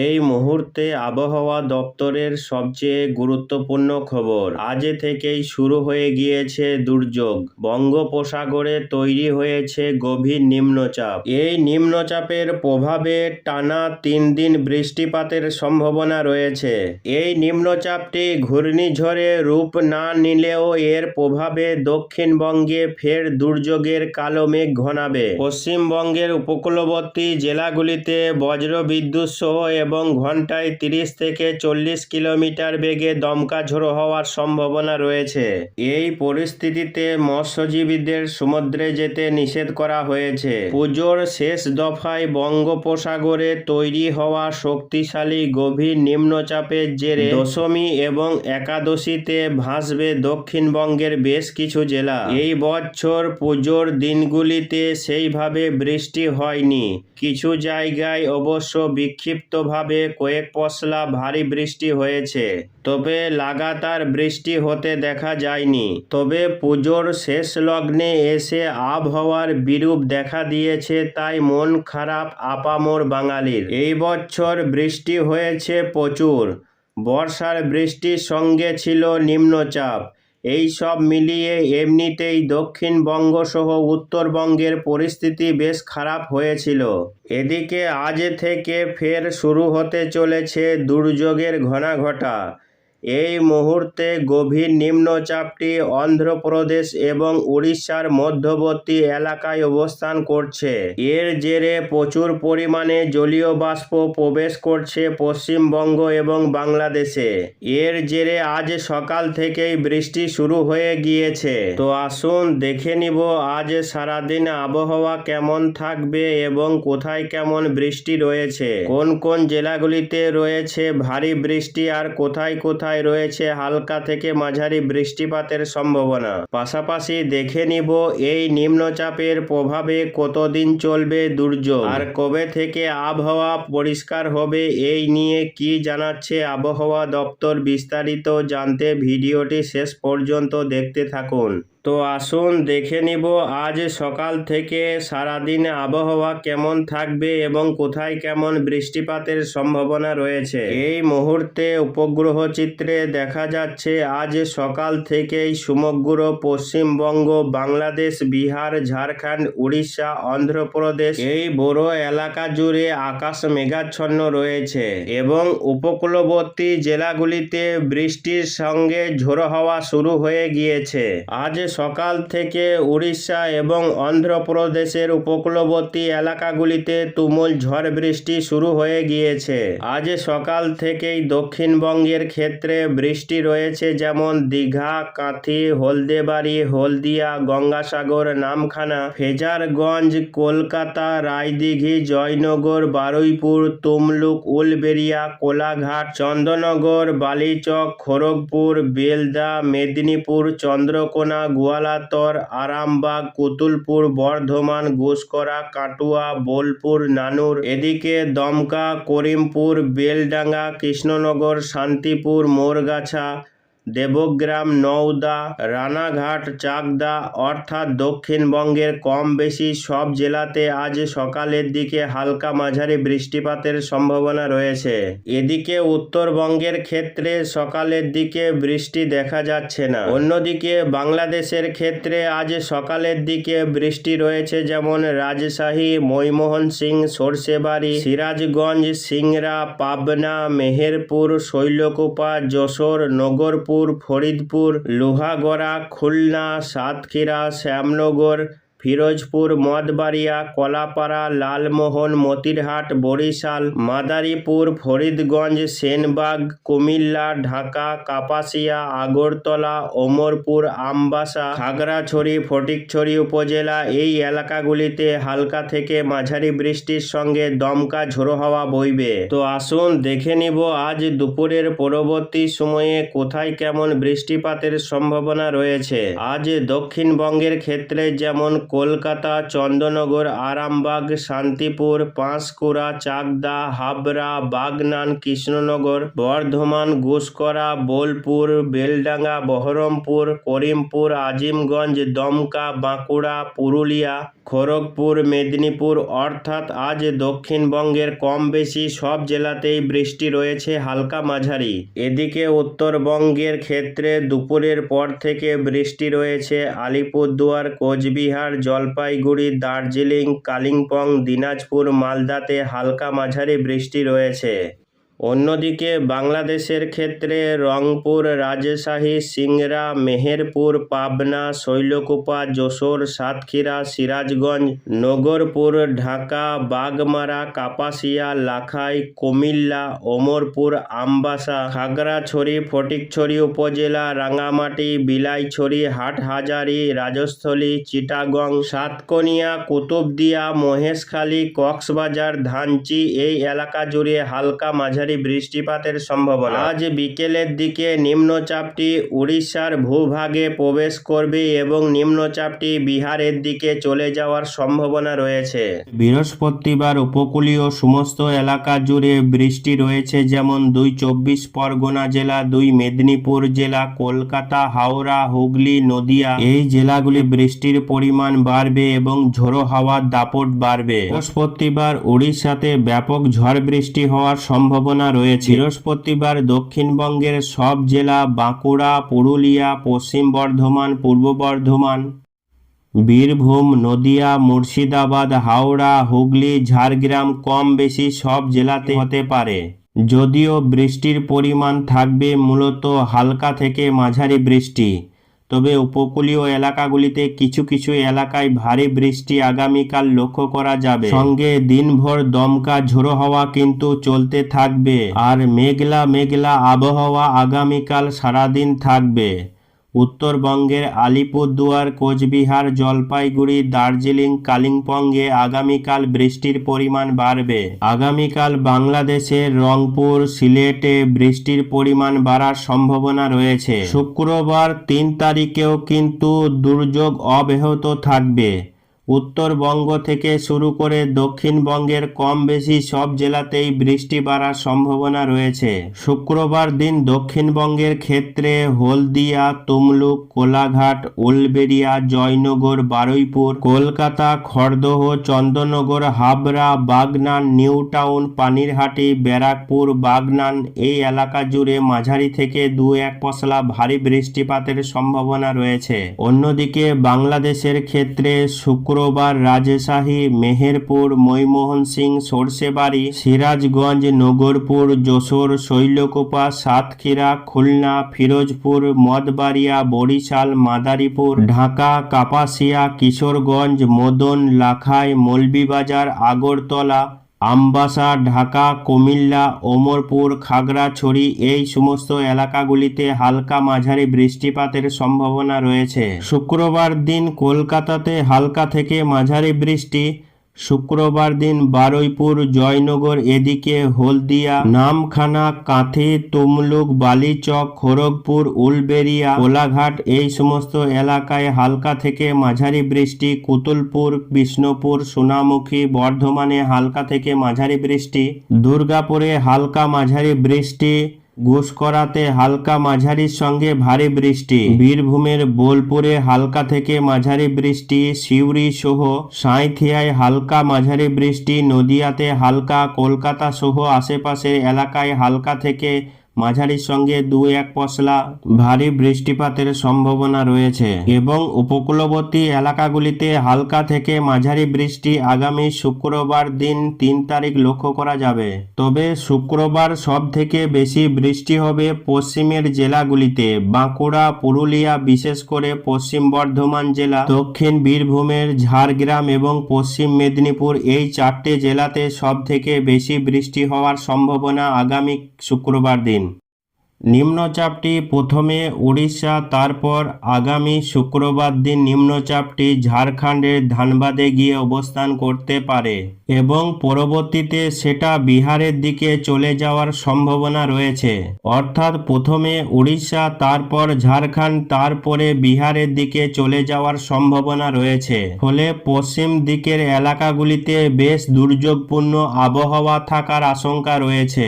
এই মুহূর্তে আবহাওয়া দপ্তরের সবচেয়ে গুরুত্বপূর্ণ খবর। আজ থেকেই শুরু হয়ে গিয়েছে দুর্যোগ। বঙ্গোপসাগরে তৈরি হয়েছে গভীর নিম্নচাপ। এই নিম্নচাপের প্রভাবে টানা তিন দিন বৃষ্টিপাতের সম্ভাবনা রয়েছে। এই নিম্নচাপটি ঘূর্ণিঝড়ে রূপ না নিলেও এর প্রভাবে দক্ষিণবঙ্গে ফের দুর্যোগের কালো মেঘ ঘনাবে। পশ্চিমবঙ্গের উপকূলবর্তী জেলাগুলিতে বজ্রবিদ্যুৎ সহ এবং ঘন্টায় তিরিশ থেকে চল্লিশ কিলোমিটার বেগে দমকা ঝোড়ো হওয়ার সম্ভাবনা রয়েছে। এই পরিস্থিতিতে মৎস্যজীবীদের সমুদ্রে যেতে নিষেধ করা হয়েছে। পুজোর শেষ দফায় বঙ্গোপসাগরে তৈরি হওয়া শক্তিশালী গভীর নিম্নচাপের জেরে দশমী এবং একাদশীতে ভাসবে দক্ষিণবঙ্গের বেশ কিছু জেলা। এই বছর পুজোর দিনগুলিতে সেইভাবে বৃষ্টি হয়নি। কিছু জায়গায় অবশ্য বিক্ষিপ্তভাবে কয়েক পশলা ভারী বৃষ্টি হয়েছে। তবে লাগাতার বৃষ্টি হতে দেখা যায়নি। তবে পুজোর শেষ লগ্নে এসে আবহাওয়ার বিরূপ দেখা দিয়েছে তাই মন খারাপ আপামোর বাঙালির। এই বছর বৃষ্টি হয়েছে প্রচুর। বর্ষার বৃষ্টির সঙ্গে ছিল নিম্নচাপ। এই সব মিলিয়ে এমনিতেই দক্ষিণবঙ্গসহ উত্তরবঙ্গের পরিস্থিতি বেশ খারাপ হয়েছিল। এদিকে আজ থেকে ফের শুরু হতে চলেছে দুর্যোগের ঘনাঘটা। এই মুহূর্তে গভীর নিম্নচাপটি অন্ধ্রপ্রদেশ এবং উড়িষ্যার মধ্যবর্তী এলাকায় অবস্থান করছে। এর জেরে প্রচুর পরিমাণে জলীয় বাষ্প প্রবেশ করছে পশ্চিমবঙ্গ এবং বাংলাদেশে। এর জেরে আজ সকাল থেকেই বৃষ্টি শুরু হয়ে গিয়েছে। তো আসুন দেখে নিব আজ সারাদিন আবহাওয়া কেমন থাকবে এবং কোথায় কেমন বৃষ্টি রয়েছে। কোন কোন জেলাগুলিতে রয়েছে ভারী বৃষ্টি আর কোথায় কোথায় রয়েছে হালকা থেকে মাঝারি বৃষ্টিপাতের সম্ভাবনা। পাশাপাশি দেখে নিব এই নিম্নচাপের প্রভাবে কতদিন চলবে দুর্যোগ। আর কবে থেকে আবহাওয়া পরিষ্কার হবে এই নিয়ে কি জানাচ্ছে আবহাওয়া দপ্তর বিস্তারিত জানতে ভিডিওটি শেষ পর্যন্ত দেখতে থাকুন। তো আসুন দেখে নিব, আজ সকাল থেকে সারাদিন আবহাওয়া কেমন থাকবে এবং কোথায় কেমন বৃষ্টিপাতের সম্ভাবনা রয়েছে? এই মুহূর্তে উপগ্রহ চিত্রে দেখা যাচ্ছে, আজ সকাল থেকেই সমগ্র পশ্চিমবঙ্গ, বাংলাদেশ, বিহার, ঝাড়খণ্ড, উড়িষ্যা, অন্ধ্রপ্রদেশ এই বড় এলাকা জুড়ে আকাশ মেঘাচ্ছন্ন রয়েছে এবং উপকূলবর্তী জেলাগুলিতে বৃষ্টির সঙ্গে ঝোড়ো হওয়া শুরু হয়ে গিয়েছে। আজ সকাল থেকে উড়িষ্যা এবং অন্ধ্রপ্রদেশের উপকূলবর্তী এলাকাগুলিতে তুমুল ঝড় বৃষ্টি শুরু হয়ে গিয়েছে। আজ সকাল থেকেই দক্ষিণবঙ্গের ক্ষেত্রে বৃষ্টি রয়েছে যেমন দীঘা, কাঁথি, হলদেবাড়ি, হলদিয়া, গঙ্গাসাগর, নামখানা, ফেজারগঞ্জ, কলকাতা, রায়দিঘি, জয়নগর, বারুইপুর, তমলুক, উলবেড়িয়া, কোলাঘাট চন্দনগর বালিচক, খড়গপুর, বেলদা, মেদিনীপুর, চন্দ্রকোনা গোয়ালাতর, আরামবাগ, কুতুলপুর, বর্ধমান ঘুষকরা কাটুয়া, বোলপুর, নানুর, এদিকে দমকা, করিমপুর, বেলডাঙ্গা, কৃষ্ণনগর, শান্তিপুর, মোরগাছা দেবগ্রাম, নওদা, রানাঘাট, চাকদা অর্থাৎ দক্ষিণবঙ্গের কম বেশি সব জেলাতে আজ সকালের দিকে হালকা মাঝারি বৃষ্টিপাতের সম্ভাবনা রয়েছে। এদিকে উত্তরবঙ্গের ক্ষেত্রে সকালের দিকে বৃষ্টি দেখা যাচ্ছে না। অন্যদিকে বাংলাদেশের ক্ষেত্রে আজ সকালের দিকে বৃষ্টি রয়েছে যেমন রাজশাহী ময়মোহন সিং সর্ষেবাড়ি সিরাজগঞ্জ, সিংড়া, পাবনা, মেহেরপুর, শৈলকুপা, যশোর, নগরপুর ফরিদপুর লোহাগড়া খুলনা সাতক্ষীরা শ্যামনগর ফিরোজপুর মঠবাড়িয়া কলাপাড়া, লালমোহন, মতিরহাট, বরিশাল, মাদারীপুর, ফরিদগঞ্জ, সেনবাগ, কুমিল্লা, ঢাকা, কাপাসিয়া, আগরতলা, ওমরপুর, আমবাসা, খাগড়াছড়ি, ফটিকছড়ি উপজেলা এই এলাকাগুলিতে হালকা থেকে মাঝারি বৃষ্টির সঙ্গে দমকা ঝোড়ো হাওয়া বইবে। তো আসুন দেখে নিব আজ দুপুরের পরবর্তী সময়ে কোথায় কেমন বৃষ্টিপাতের সম্ভাবনা রয়েছে। আজ দক্ষিণবঙ্গের ক্ষেত্রে যেমন কলকাতা চন্দ্রনগর আরামবাগ, শান্তিপুর, পাঁশকুড়া, চাকদা, হাবড়া, বাগনান, কৃষ্ণনগর, বর্ধমান গুসকরা বোলপুর, বেলডাঙ্গা, বহরমপুর, করিমপুর, আজিমগঞ্জ, দমকা, বাঁকুড়া, পুরুলিয়া, খড়গপুর, মেদিনীপুর। অর্থাৎ আজ দক্ষিণবঙ্গের কম বেশি সব জেলাতেই বৃষ্টি রয়েছে হালকা মাঝারি। এদিকে উত্তরবঙ্গের ক্ষেত্রে দুপুরের পর থেকে বৃষ্টি রয়েছে আলিপুরদুয়ার, কোচবিহার জলপাইগুড়ি দার্জিলিং কালিম্পং দিনাজপুর মালদাতে হালকা মাঝারি বৃষ্টি রয়েছে। অন্যদিকে বাংলাদেশের ক্ষেত্রে রংপুর, রাজশাহী, সিংড়া, মেহেরপুর, পাবনা, শৈলকুপা, যশোর, সাতক্ষীরা, সিরাজগঞ্জ, নগরপুর, ঢাকা, বাগমারা, কাপাসিয়া, লাখাই, কুমিল্লা, ওমরপুর, আমবাসা, খাগড়াছড়ি, ফটিকছড়ি উপজেলা, রাঙামাটি, বিলাইছড়ি, হাটহাজারি, রাজস্থলী, চিটাগং, সাতকনিয়া, কুতুবদিয়া, মহেশখালী, কক্সবাজার, ধানচি, এই এলাকা জুড়ে হালকা মাঝারি বৃষ্টিপাতের সম্ভাবনা। আজ বিকেলের দিকে নিম্নচাপটি উড়িষ্যার ভূভাগে প্রবেশ করবে এবং নিম্নচাপটি বিহারের দিকে চলে যাওয়ার সম্ভাবনা রয়েছে। বৃহস্পতিবার উপকূলীয় সমস্ত এলাকা জুড়ে বৃষ্টি রয়েছে, যেমন দুই চব্বিশ পরগনা জেলা, দুই মেদিনীপুর জেলা, কলকাতা, হাওড়া, হুগলি, নদিয়া। এই জেলাগুলি বৃষ্টির পরিমাণ বাড়বে এবং ঝোড়ো হাওয়ার দাপট বাড়বে। বৃহস্পতিবার উড়িষ্যাতে ব্যাপক ঝড় বৃষ্টি হওয়ার সম্ভাবনা রয়েছে। বৃহস্পতিবার দক্ষিণবঙ্গের সব জেলা বাঁকুড়া, পুরুলিয়া, পশ্চিম বর্ধমান, পূর্ব বর্ধমান, বীরভূম, নদিয়া, মুর্শিদাবাদ, হাওড়া, হুগলি, ঝাড়গ্রাম কম বেশি সব জেলাতে হতে পারে। যদিও বৃষ্টির পরিমাণ থাকবে মূলত হালকা থেকে মাঝারি বৃষ্টি। তবে উপকূলীয় এলাকাগুলিতে কিছু কিছু এলাকায় ভারী বৃষ্টি আগামীকাল লক্ষ্য করা যাবে। সঙ্গে দিনভর দমকা ঝোড়ো হওয়া কিন্তু চলতে থাকবে। আর মেঘলা মেঘলা আবহাওয়া আগামীকাল সারাদিন থাকবে। উত্তরবঙ্গের আলিপুরদুয়ার, কোচবিহার, জলপাইগুড়ি, দার্জিলিং, কালিম্পংয়ে আগামীকাল বৃষ্টির পরিমাণ বাড়বে। আগামীকাল বাংলাদেশের রংপুর, সিলেটে বৃষ্টির পরিমাণ বাড়ার সম্ভাবনা রয়েছে। শুক্রবার তিন তারিখেও কিন্তু দুর্যোগ অব্যাহত থাকবে। উত্তরবঙ্গ থেকে শুরু করে দক্ষিণবঙ্গের কম বেশি সব জেলাতেই বৃষ্টি বাড়ার সম্ভাবনা রয়েছে। শুক্রবার দিন দক্ষিণবঙ্গের ক্ষেত্রে হলদিয়া, তমলুক, কোলাঘাট, উলবেড়িয়া, জয়নগর, বারুইপুর, কলকাতা, খড়দহ, চন্দননগর, হাবড়া, বাগনান, নিউ টাউন, পানিরহাটি, ব্যারাকপুর, বাগনান এই এলাকা জুড়ে মাঝারি থেকে দু এক পশলা ভারী বৃষ্টিপাতের সম্ভাবনা রয়েছে। অন্যদিকে বাংলাদেশের ক্ষেত্রে শুক্রবার রাজশাহী, মেহেরপুর ময়মোহন সিং সর্ষেবাড়ি, সিরাজগঞ্জ, নগরপুর, যশোর, শৈলকোপা, সাতক্ষীরা, খুলনা, ফিরোজপুর, মদবাড়িয়া, বরিশাল, মাদারীপুর, ঢাকা, কাপাসিয়া, কিশোরগঞ্জ, মদন, লাখাই, মৌলভীবাজার, আগরতলা আমবাসা ঢাকা, কুমিল্লা, ওমরপুর, খাগড়াছড়ি এই সমস্ত এলাকাগুলিতে হালকা মাঝারি বৃষ্টিপাতের সম্ভাবনা রয়েছে। শুক্রবার দিন কলকাতাতে হালকা থেকে মাঝারি বৃষ্টি শুক্রবার দিন বারুইপুর জয়নগর এদিকে হলদিয়া, নামখানা, কাঁথি, তমলুক, বালিচক, খড়গপুর, উলবেড়িয়া, কোলাঘাট এই সমস্ত এলাকায় হালকা থেকে মাঝারি বৃষ্টি, কুতুলপুর, বিষ্ণুপুর, সোনামুখী, বর্ধমানে হালকা থেকে মাঝারি বৃষ্টি, দুর্গাপুরে হালকা মাঝারি বৃষ্টি ঘুষকরাতে হালকা মাঝারির সঙ্গে ভারী বৃষ্টি। বীরভূমের বোলপুরে হালকা থেকে মাঝারি বৃষ্টি, সিউড়ি সহ সাঁইথিয়ায় হালকা মাঝারি বৃষ্টি, নদিয়াতে হালকা, কলকাতা সহ আশেপাশের এলাকায় হালকা থেকে মাঝারির সঙ্গে দু এক পশলা ভারী বৃষ্টিপাতের সম্ভাবনা রয়েছে এবং উপকূলবর্তী এলাকাগুলিতে হালকা থেকে মাঝারি বৃষ্টি আগামী শুক্রবার দিন তিন তারিখ লক্ষ্য করা যাবে। তবে শুক্রবার সব থেকে বেশি বৃষ্টি হবে পশ্চিমের জেলাগুলিতে। বাঁকুড়া, পুরুলিয়া, বিশেষ করে পশ্চিম বর্ধমান জেলা, দক্ষিণ বীরভূমের ঝাড়গ্রাম এবং পশ্চিম মেদিনীপুর এই চারটে জেলাতে সব থেকে বেশি বৃষ্টি হওয়ার সম্ভাবনা আগামী শুক্রবার দিন। নিম্নচাপটি প্রথমে উড়িষ্যা, তারপর আগামী শুক্রবার দিন নিম্নচাপটি ঝাড়খণ্ডের ধানবাদে গিয়ে অবস্থান করতে পারে এবং পরবর্তীতে সেটা বিহারের দিকে চলে যাওয়ার সম্ভাবনা রয়েছে। অর্থাৎ প্রথমে উড়িষ্যা, তারপর ঝাড়খণ্ড, তারপরে বিহারের দিকে চলে যাওয়ার সম্ভাবনা রয়েছে। ফলে পশ্চিম দিকের এলাকাগুলিতে বেশ দুর্যোগপূর্ণ আবহাওয়া থাকার আশঙ্কা রয়েছে।